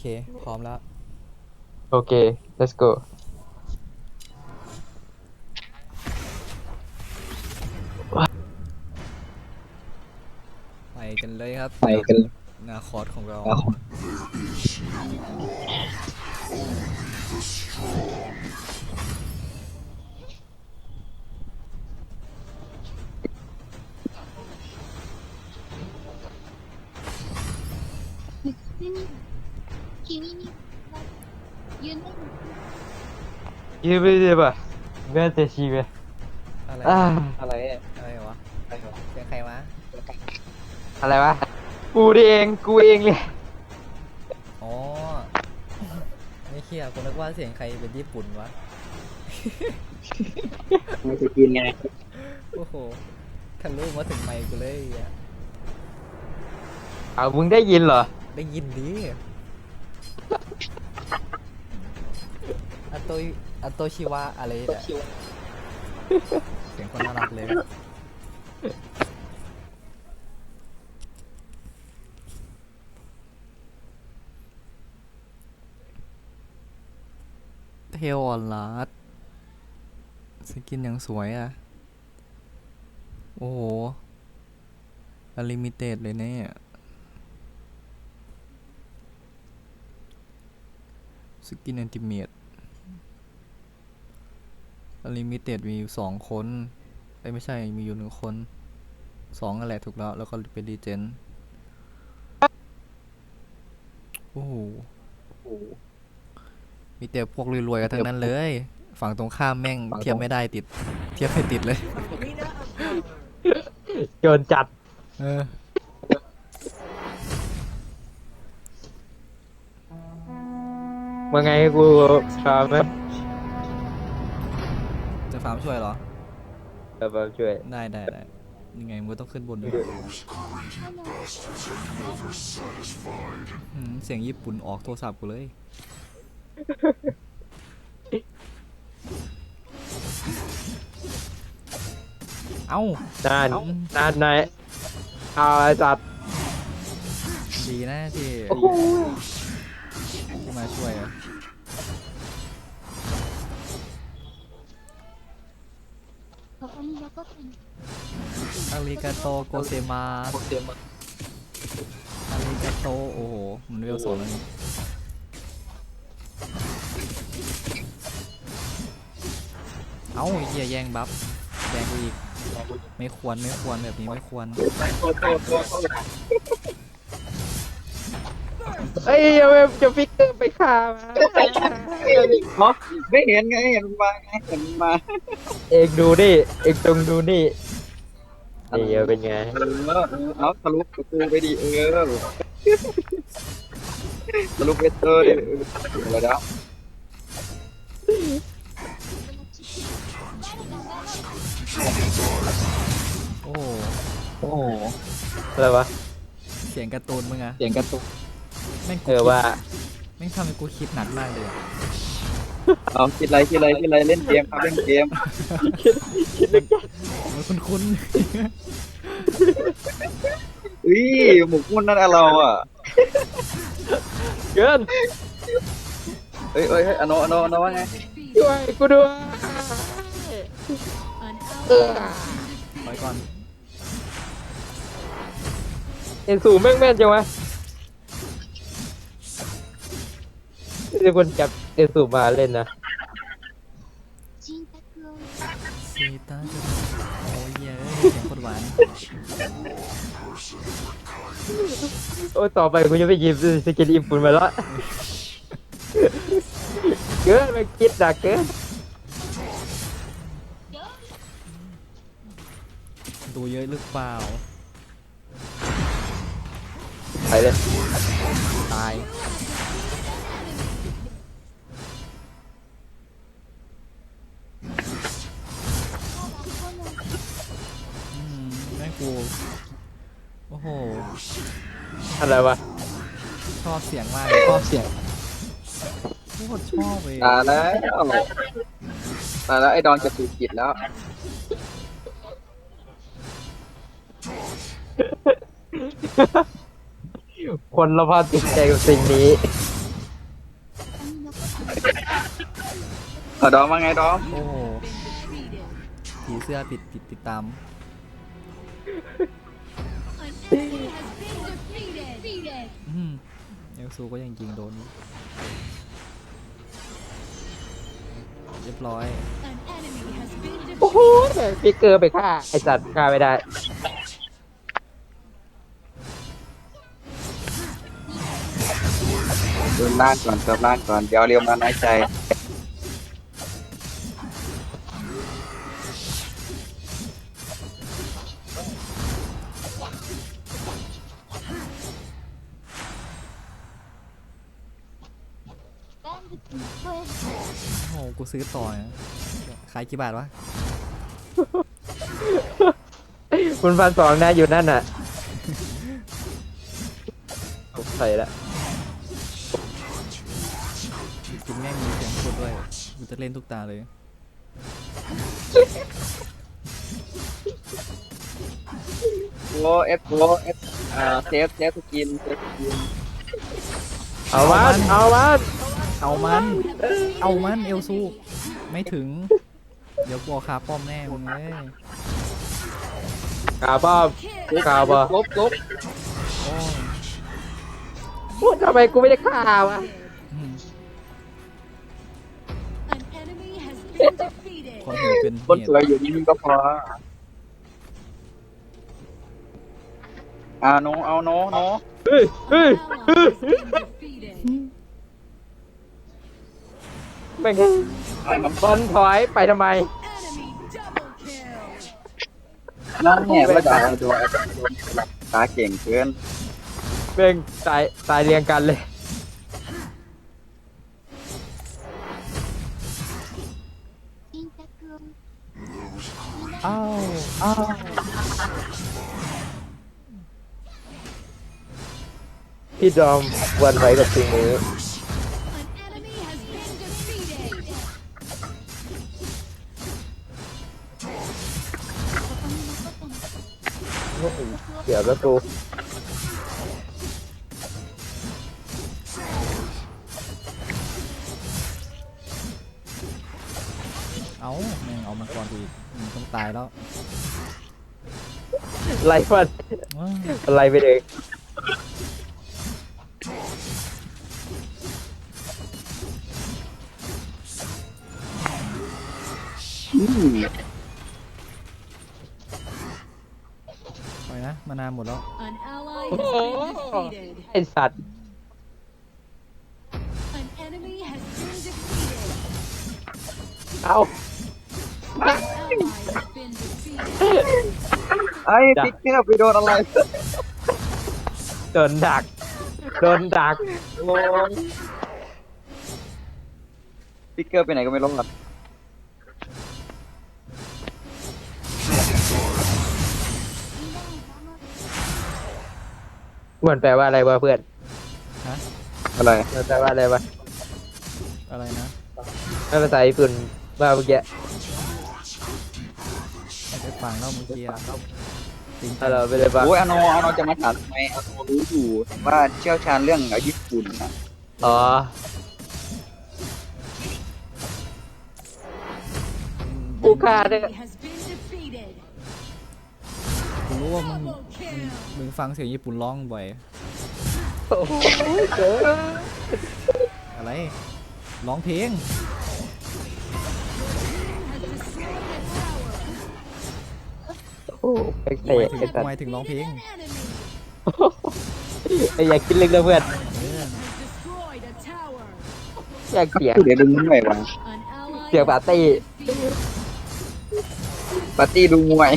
เค พร้อมแล้ว โอเค let's go ไปกันเลยครับ ไปกันนาคอร์ดของเรา普 ยืมไปเลยป่ะแม่เตชีไปอะไรอ่าอะไรเนี่ยอะไรวะเสียงใครวะอะไรวะ กูดิเอง กูเองเลยอ๋อไม่เคียกูนึกว่าเสียงใครเป็นญี่ปุ่นวะไม่จะกินไงโอ้โหทะลุมาถึงไมค์กูเลยอะเอามึงได้ยินเหรอ ได้ยินดี อัตโตอัตโตชิวะอะไรเนี่ยเสียงคนน่ารักเลย เทลออนลาดสกินยังสวยอะ โอ้โหอลิมิเต็ดเลยเนี่ย สกินอันติเมต อลิมิเต็ดมีอยู่สองคนเอ้ยไม่ใช่มีอยู่หนึ่งคนสองนั่นแหละถูกแล้ว แล้วก็เป็นดีเจนโอ้โหมีแต่พวกรวยๆกันทั้งนั้นเลย ฝั่งตรงข้ามแม่งฝั่งตรงเทียบไม่ได้ติด เทียบไม่ติดเลยโจนจัด เออมาไงกูฟาร์มไหมจะ ฟาร์มช่วยเหรอเออฟาร์มช่วย ได้ได้ได้ยังไงมึงก็ต้องขึ้นบนด้วยอืมเสียงญี่ปุ่นออกโทรศัพท์กูเลย เอ้านานเอ้านานไหนเอาไอ้จัดดีนะที่ที่มาช่วยอะ อาริกาโตโกเซมาเตรียมมาอาริกาโตโอ้โห มันเวลสองแล้วนี่เอ้าไอ้เหี้ยแย่งบัฟแย่งกูอีก ไม่ควรไม่ควรแบบนี้ไม่ควร เอ้ยเอาไปจะฟิกเกอร์ไปฆ่ามาเนาะไม่เห็นไงเห็นมันมาไงเห็นมันมาเอกดูดิเอกตรงดูนี่นี่เอาเป็นไงเออเอาทะลุประตูไปดิเออทะลุเวสเตอร์ดิเออเดี๋ยวเดี๋ยวโอ้โหอ้อะไรวะเสียงการ์ตูนมึงอะเสียงการะตุก แม่งกูออว่าไม่ทำให้กูคิดหนักมากเลยเอาคิดอะไรคิดอะไรคิดอะไรเล่นเกมครับเล่นเกมมันคุ้นคุ้นอุ้ยหมกมุ่นนั่นอะเราอะเกินเฮ้ยเฮ้ยอโนอโนอโนว่าไงด้วยกูด้วยเออไปก่อน เอ็นสูแม่งแม่นจังวะ มีคนจับเอซูมาเล่นนะ ซีตาจะโอ้ยเสียงคนหวานโอ้ต่อไปคุณจะไปหยิบสกินอิมพุนมาละเกินไม่คิดดักเกินดูเยอะหรือเปล่า ไปเลยตาย อะไรวะชอบเสียงมากชอบเสียงโคตรชอบเลยตาแล้วตาแล้วไอ้ดอนจะถูกจิตแล้ว คนละพาติดใจกับสิ่งนี้ขอดอมว่าไงดอมผีเสื้อติดติดติดตาม อืมเอลซูก็ยังยิงโดนอยู่เรียบร้อย An enemy has been โอ้โห defeated. ฟิกเกอร์ไปฆ่าไอสัตว์ฆ่าไม่ได้ เดินล่างก่อนเติมล่างก่อน เดี๋ยวเรียวมาน้อยใจ ซื้อต่อนะขายกี่บาทวะคุณพันสองนะอยู่นั่นน่ะสงสัยละกินแม่งมีเสียงพูดด้วยกูจะเล่นทุกตาเลยโอเอฟโอเอฟอ่าเซฟเซฟสกินเซฟสกิน เอามันเอามัน เอามัน เอามันเอลซู ไม่ถึง เดี๋ยวกูเอาคาป้อมแน่มึงเลยกาบ้อมกาบ้อลบลบโอ้ยพูดทำไมกูไม่ได้ฆ่าวะอืม An enemy has been defeated. คนหิวเป็นคนเหสวยตุอยู่นี่ก็พออ่าโนเอาโนโนเฮ้ยเฮ้ย Ally has been defeated. เป็นไบอลถอยไปทำไม นั่นเนี่ยว่าจะเาดูตาเก่งเกินเป็นตายตายเรียงกันเลย อ้าว อ้าว พี่ดอมหวันไหวกับสิ่งนี้ ดี๋ยวแล้วกูเอาแม่งเอามังกรกูอีกมึงต้องตายแล้วไล่ฟันว้าวไล่ไปเอง อืม ไป นะมานานหมดแล้ว An ally has been defeated. ไอสัตว์ An enemy has been defeated. เอา An ally has been defeated. ไอ้พิกเกอร์ไปโดนอะไรโดนดัก โดนดักโอ้ยพิกเกอร์ไปไหนก็ไม่รู้หรอ มันแปลว่าอะไรวะเพื่อนฮะอะไรมันแปลว่าอะไรวะอะไรนะไม่ภาษาญี่ปุ่นว่าเมื่อกี้ไม่ได้ฟังแล้วเมื่อกี้อะจริงถ้าเราไม่ได้ฟังโอ้ยอโนอโนจะมาถามทำไมอโนรู้อยู่ว่าเชี่ยวชาญเรื่องญี่ปุ่นนะอ๋อกูฆ่าได้ Enemy has been defeated. กูรู้ว่ามึง Double kill. มึงฟังเสียงญี่ปุ่นร้องบ่อย โอ้โหเกินอะไร ร้องเพลง Has destroyed a tower. โอ้โหแปลกหมายๆถึงไอ้สัตว์หมายถึงร้องเพลง An enemy ไอ้อยากคิดลึกนะเพื่อน เออ has destroyed a tower. อยากเสียงเดี๋ยวดึงหน่อยวะ An ally เสียงปาร์ตี้ defeated. ปาร์ตี้ดูมวย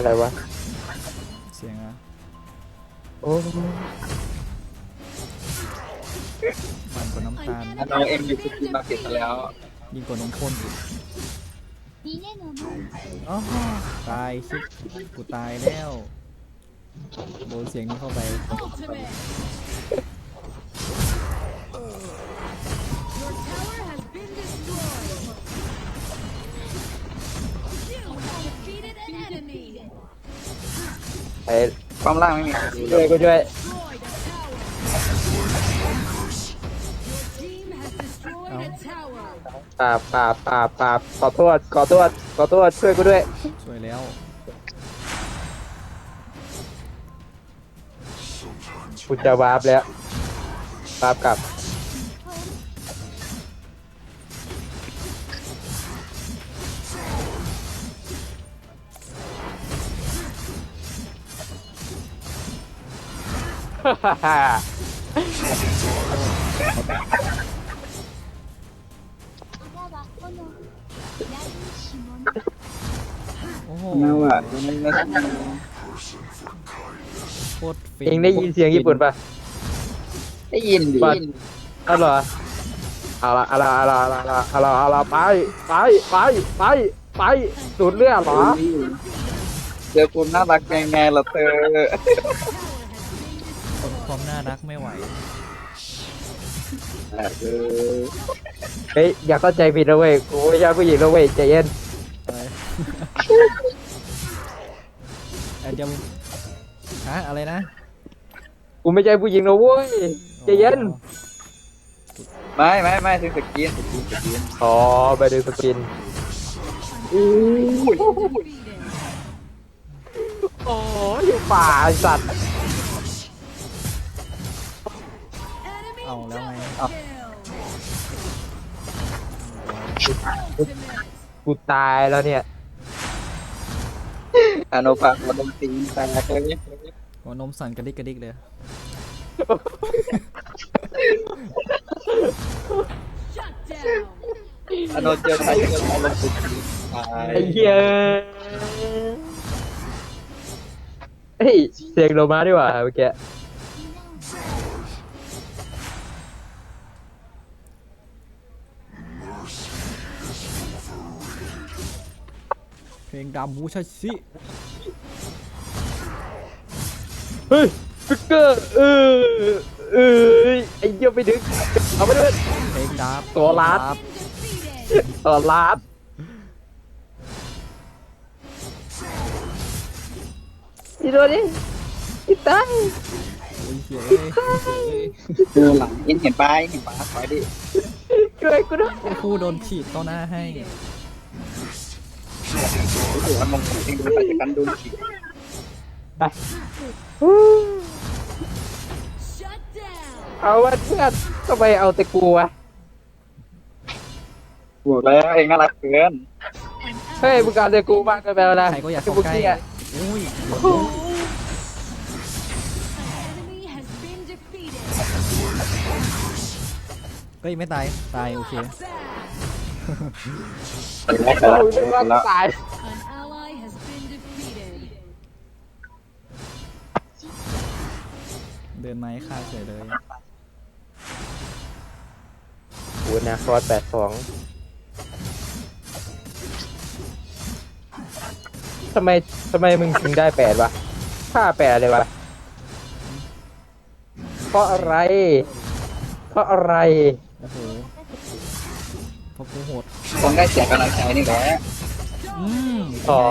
อะไรวะ เสียงอะโอ้มันกว่น้ำตาล น้องเอ็มยูซูกิมาเก็บมาแล้ว ยิงกว่านมข้นอีกอ้อตายคิดกูตายแล้ว โดนเสียงนี้เข้าไป ไอ้ความล่างไม่มีช่วยกูช่วย Destroyed a tower. Your team has destroyed a tower. ปราบปราบปราบปราบขอโทษขอโทษขอโทษช่วยกูด้วยสวยแล้ว กูจะวาร์ปแล้ววาร์ปกลับ โอ้โหนั่นว่ะนั่นนั่นโคตรฟินเองได้ยินเสียงญี่ปุ่นปะ ได้ยินดิบัด เอาเหรอเอาละเอาละเอาละเอาละเอาละเอาละไปไปไปไปไปสูดเลือดเหรอ เจอคนน่ารักยังไงล่ะเธอ อดความน่ารักไม่ไหวเออเฮ้ยอย่าเข้าใจผิดนะเว้ยกูไม่ใช่ผู้หญิงนะเว้ยใจเย็นอะไรแอนจะฮะอะไรนะกูไม่ใช่ผู้หญิงนะเว้ย ใจเย็น ไม่ไม่ไม่ถึงสกินสกินสกินอ๋อไปดูสกินอู้ยอ๋ออยู่ป่าไอ้สัตว์ เอาแล้วไง double kill. Ultimate. กูตายแล้วเนี่ยอนุภาพมันต้องตีนแตกเลยหัวนมสั่นกระดิกกระดิกเลย Shut down. อนุเจอใครเจอใครลงสุดตายไอ้เหี้ยเฮ้ยเสียงโลมาดีกว่าเมื่อกี้ เพลงดำบูชาชิเฮ้ยฟิกเกอร์เออเออไอ้เหี้ยไปดึงเอาไปด้วย เพลงดับตัวรัดดับ Defeated. ต่อลาดอีโดนี่อีตายโอ้ยเสียเลยดูหลังเห็นเห็นปลายเห็นปลาถอยดิช่วยกูด้วยไอ้คู่โดนฉีดต่อหน้าให้ รู้สึกว่ามงกุฎเองดูไปจากกันดูฉีดไป Shut down. เอาวะเพื่อนทำไมเอาแต่กูวะบอกแล้วเองน่ารักเกินเฮ้ยมึงเอาแต่กูมากเกินไปแล้วนะใครก็อยากที่เข้ามึงใกล้เนี่ยอุ้ย An enemy has been defeated. เฮ้ยไม่ตาย ตาย โอเค เราเรียกว่าตาย An ally has been defeated. เดินไม้ฆ่าเฉยเลยโอ้นะคร์สแปดสองทำไมทำไมมึงถึงได้แปดวะค่าแปดเลยวะ เพราะอะไร เพราะอะไร โอ้โหเพราะกูโหดคงได้เสียกำลังใจนี่แหละอืมอ๋อ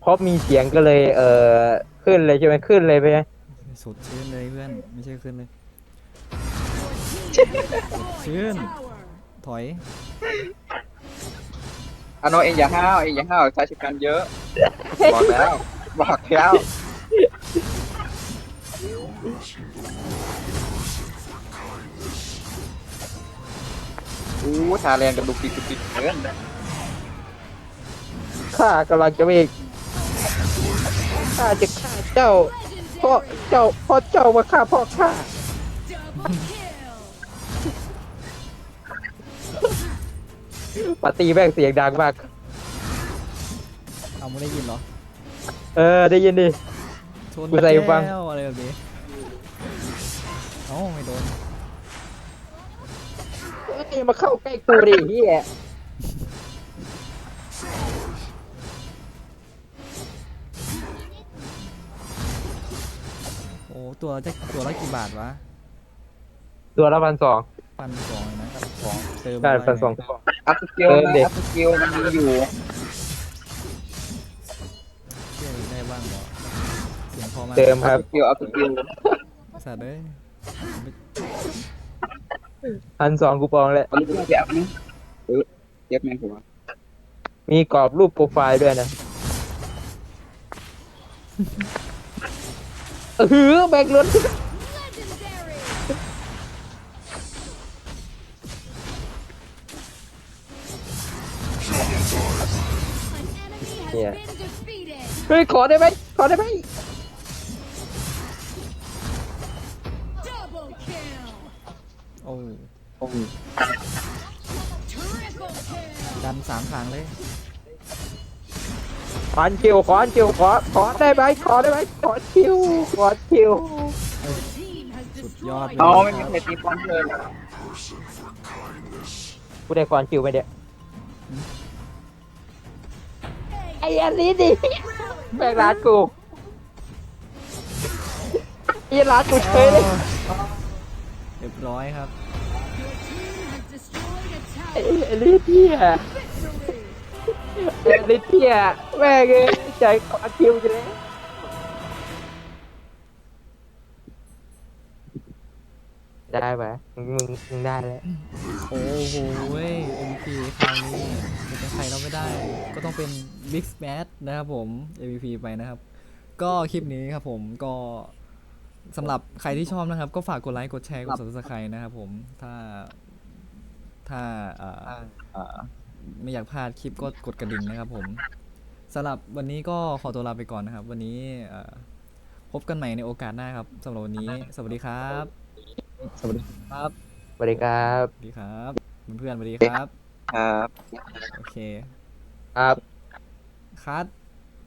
เพราะมีเสียงก็เลย เออขึ้นเลยใช่ไหมขึ้นเลยไปไหมสดชื่นเลยเพื่อน ไม่ใช่ขึ้นเลยชื่น Tower. ถอยอนุเองอย่าห้าวเองอย่าห้าวใช้ชิกันเยอะ บอกแล้ว บอกแล้ว อู้ทาแรงกระดูกปิดกระปิดเกินข้ากำลังจะไม่ข้าจะฆ่าเจ้าเพราะ Legendary. เจ้าเพราะเจ้ามาฆ่าพ่อข้า Double kill. ปาร์ตี้แม่งเสียงดังมาก เอาไม่ได้ยินเหรอเออได้ยินดิ ชนกูใส่หูฟัง แก้วอะไรแบบนี้เอ้าไม่โดน เอ้ยมาเข้าใกล้กูดิเฮียโอ้ตัวจะตัวละกี่บาทวะตัวละพันสองพันสองเลยนะเติมใช่อะไรพันสองเนี่ยอัพสกิลเออเด็ก อัพสกิลมันมีอยู่เชื่อได้บ้างเหรอเสียงพอมากเติมคอัรัพบสกิลอัพสกิลสัตว์เอ้ย พันสองคูปองแหละอันนี้ก็จะอัพนะเออเจ็บไหมผมว่ามีกรอบรูปโปรไฟล์ด้วยนะเออแบกรถ Legendary. An enemy has Yeah. been defeated. เฮ้ยขอได้ไหมขอได้ไหม ดันสามทางเลยขอนคิวขอนคิวขอขอได้ไหมขอได้ไหมขอคิวขอคิว The team has สุดยอด destroyed เลยเอาคไม่รับมีใครตีป้อมเลยเหรอกูได้ขอนคิวไปเดี๋ยว a ไอ้อันนี้ดิแบกร้านกูไอ้ร้านกูเฉยเลยเรียบร้อยครับ ไอ้ไอ้ลิเทียไอ้ลิเทียแม่งเอ้ยใจขอคิวจะเลยได้ปะมึงมึงมึงได้แล้วโอ้โหเว้ย MVP คราวนี้จะใครเราไม่ได้ ก็ต้องเป็น Big Smash นะครับผม MVP ไปนะครับ ก็คลิปนี้ครับผมก็สำหรับใครที่ชอบนะครับ ก็ฝากกดไลค์กดแชร์กด subscribe นะครับผมถ้า ถ้าเอ่อเอ่อไม่อยากพลาดคลิปก็กดกระดิ่งนะครับผมสำหรับวันนี้ก็ขอตัวลาไปก่อนนะครับ วันนี้เอ่อพบกันใหม่ในโอกาสหน้าครับสำหรับวันนี้ สวัสดีครับ สวัสดีครับสวัสดีครับสวัสดีครับเพื่อนๆสวัสดีครับ ครับ โอเคครับ คัด